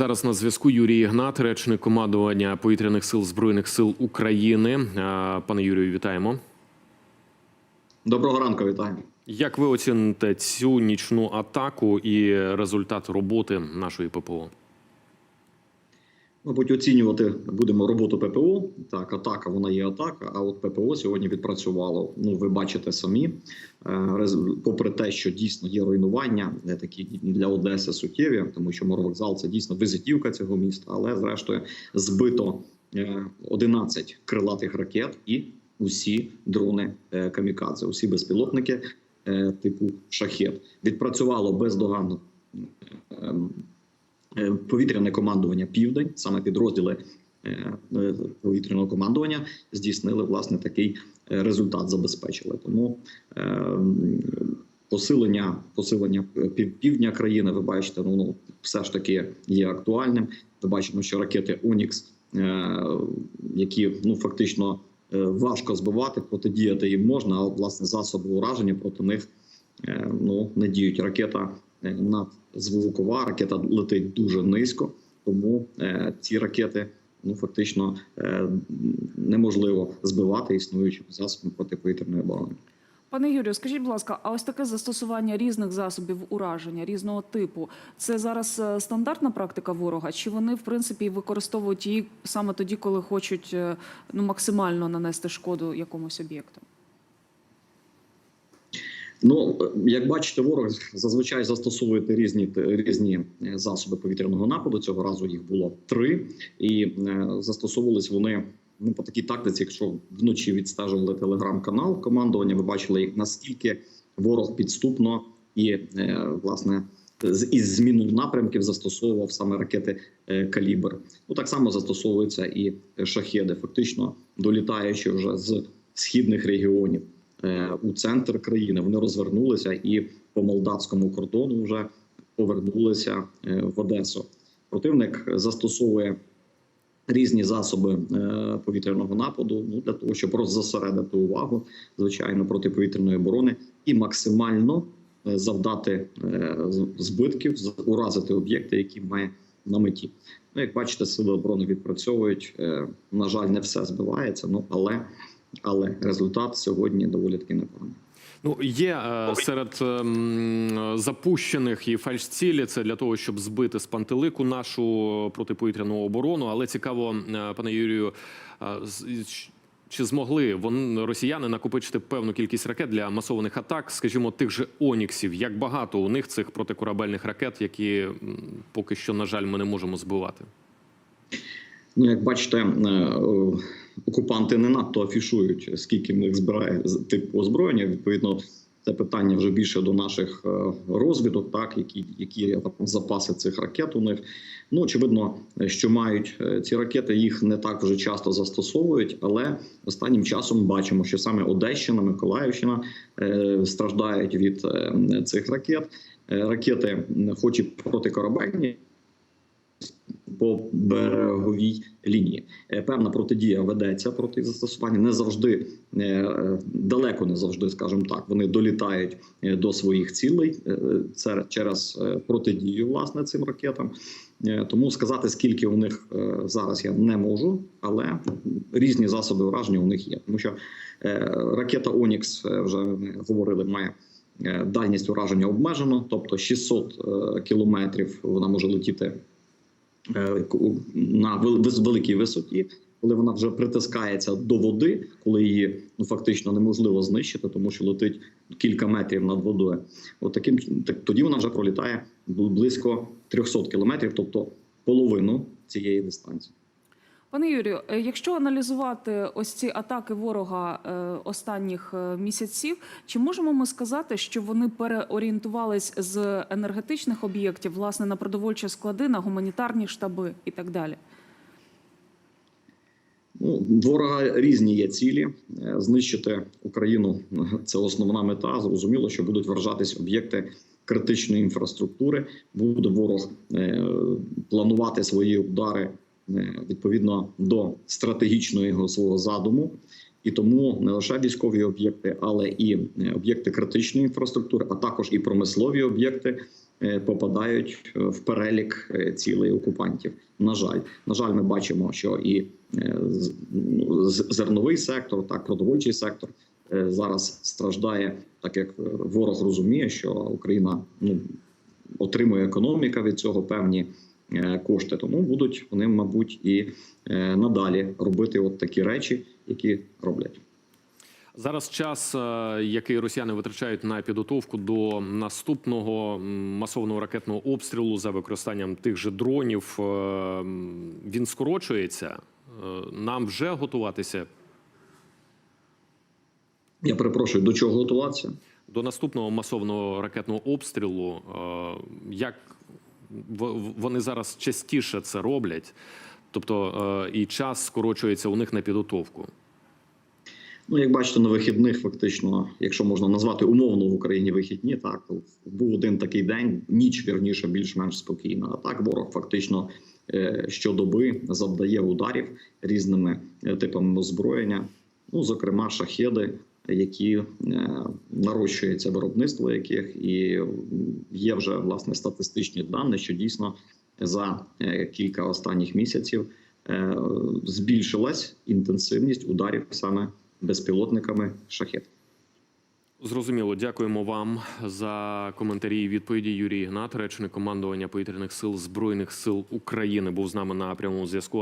Зараз на зв'язку Юрій Ігнат, речник командування повітряних сил збройних сил України. Пане Юрію, вітаємо. Доброго ранку, вітаю. Як ви оціните цю нічну атаку і результат роботи нашої ППО? Мабуть, оцінювати будемо роботу ППО. Так, атака вона є атака. А от ППО сьогодні відпрацювало. Ну, ви бачите самі, Е, попри те, що дійсно є руйнування, такі для Одеси суттєві, тому що моровокзал це дійсно визитівка цього міста. Але зрештою збито е, 11 крилатих ракет і усі дрони е, камікадзе, усі безпілотники е, типу шахет. Відпрацювало бездоганно. Е, повітряне командування Південь, саме підрозділи е, е, повітряного командування здійснили власне такий результат, забезпечили. Тому посилення посилення півдня країни, ви бачите, ну, ну все ж таки є актуальним. Ми бачимо, що ракети Онікс, е, які ну фактично важко збивати, протидіяти їм можна, а власне засоби ураження проти них ну не діють. Ракета е, надзвукова, ракета летить дуже низько, тому е, ці ракети ну фактично е, неможливо збивати існуючими засобами протиповітряної оборони. Пане Юрію, скажіть, будь ласка, а ось таке застосування різних засобів ураження різного типу це зараз стандартна практика ворога? Чи вони в принципі використовують її саме тоді, коли хочуть ну максимально нанести шкоду якомусь об'єкту? Ну, як бачите, ворог зазвичай застосовує різні різні е, засоби повітряного нападу. Цього разу їх було три, і е, застосовувались вони ну по такій тактиці. Якщо вночі відстежували телеграм-канал командування, ви бачили, як наскільки ворог підступно і е, власне із зміну напрямків застосовував саме ракети калібр. Ну так само застосовуються і шахеди, фактично долітаючи вже з східних регіонів у центр країни. Вони розвернулися і по молдавському кордону вже повернулися е, в Одесу. Противник застосовує різні засоби е, повітряного нападу ну, для того, щоб роззасередити увагу, звичайно, протиповітряної оборони і максимально е, завдати е, збитків, уразити об'єкти, які має на меті. Ну, як бачите, сили оборони відпрацьовують. Е, На жаль, не все збивається. Ну але але результат сьогодні доволі таки непоганий. Ну, є е, серед ем, запущених і фальшцілі це для того, щоб збити з пантелику нашу протиповітряну оборону. Але цікаво, е, пане Юрію, е, чи змогли вони росіяни накопичити певну кількість ракет для масованих атак, скажімо, тих же Оніксів? Як багато у них цих протикорабельних ракет, які поки що, на жаль, ми не можемо збивати? Ну, як бачите, окупанти не надто афішують, скільки в них збирає типу озброєння. Відповідно, це питання вже більше до наших е, розвідок, так які, які запаси цих ракет у них. Ну очевидно, що мають е, ці ракети, їх не так вже часто застосовують, але останнім часом бачимо, що саме Одещина, Миколаївщина е, страждають від цих ракет. Ракети, хоч і протикорабельні, по береговій лінії. Е, Певна протидія ведеться проти застосування. Не завжди е, е, далеко, не завжди, скажімо так. Вони долітають до своїх цілей. Це через протидію власне цим ракетам. Тому сказати, скільки у них зараз я не можу, але різні засоби ураження у них є. Тому що ракета Онікс вже говорили, має. Дальність ураження обмежено, тобто 600 е, кілометрів вона може летіти на вел- великій висоті, коли вона вже притискається до води, коли її ну фактично неможливо знищити, тому що летить кілька метрів над водою. От таким так тоді вона вже пролітає близько 300 кілометрів, тобто половину цієї дистанції. Пане Юрію, е, якщо аналізувати ось ці атаки ворога е, останніх е, місяців, чи можемо ми сказати, що вони переорієнтувались з енергетичних об'єктів власне на продовольчі склади, на гуманітарні штаби і так далі? Ну, ворога різні є цілі. Знищити Україну це основна мета. Зрозуміло, що будуть вражатись об'єкти критичної інфраструктури. Буде ворог планувати свої удари відповідно до стратегічного свого задуму. І тому не лише військові об'єкти, але і е, об'єкти критичної інфраструктури, а також і промислові об'єкти е, попадають е, в перелік е, цілей окупантів. На жаль, на жаль, ми бачимо, що і е, ну, зерновий сектор, так продовольчий сектор е, зараз страждає, так як е, ворог розуміє, що Україна ну отримує економіка від цього певні е, кошти. Тому будуть вони, мабуть, і е, надалі робити от такі речі, які роблять. Зараз час, е, який росіяни витрачають на підготовку до наступного м, масованого ракетного обстрілу за використанням тих же дронів, е, він скорочується. Е, Нам вже готуватися Я перепрошую, до чого готуватися? до наступного масованого ракетного обстрілу. Е, Як вони зараз частіше це роблять, тобто е, і час скорочується у них на підготовку. Ну, як бачите, на вихідних фактично, якщо можна назвати умовно в Україні вихідні, так був один такий день, ніч вірніше, більш-менш спокійна. А так ворог фактично е, щодоби завдає ударів різними е, типами озброєння, ну зокрема шахеди, які е, нарощується виробництво яких, і є вже власне статистичні дані, що дійсно за е, кілька останніх місяців е, збільшилась інтенсивність ударів саме безпілотниками шахет. Зрозуміло, дякуємо вам за коментарі і відповіді. Юрій Ігнат, речник командування повітряних сил збройних сил України, був з нами на прямому зв'язку.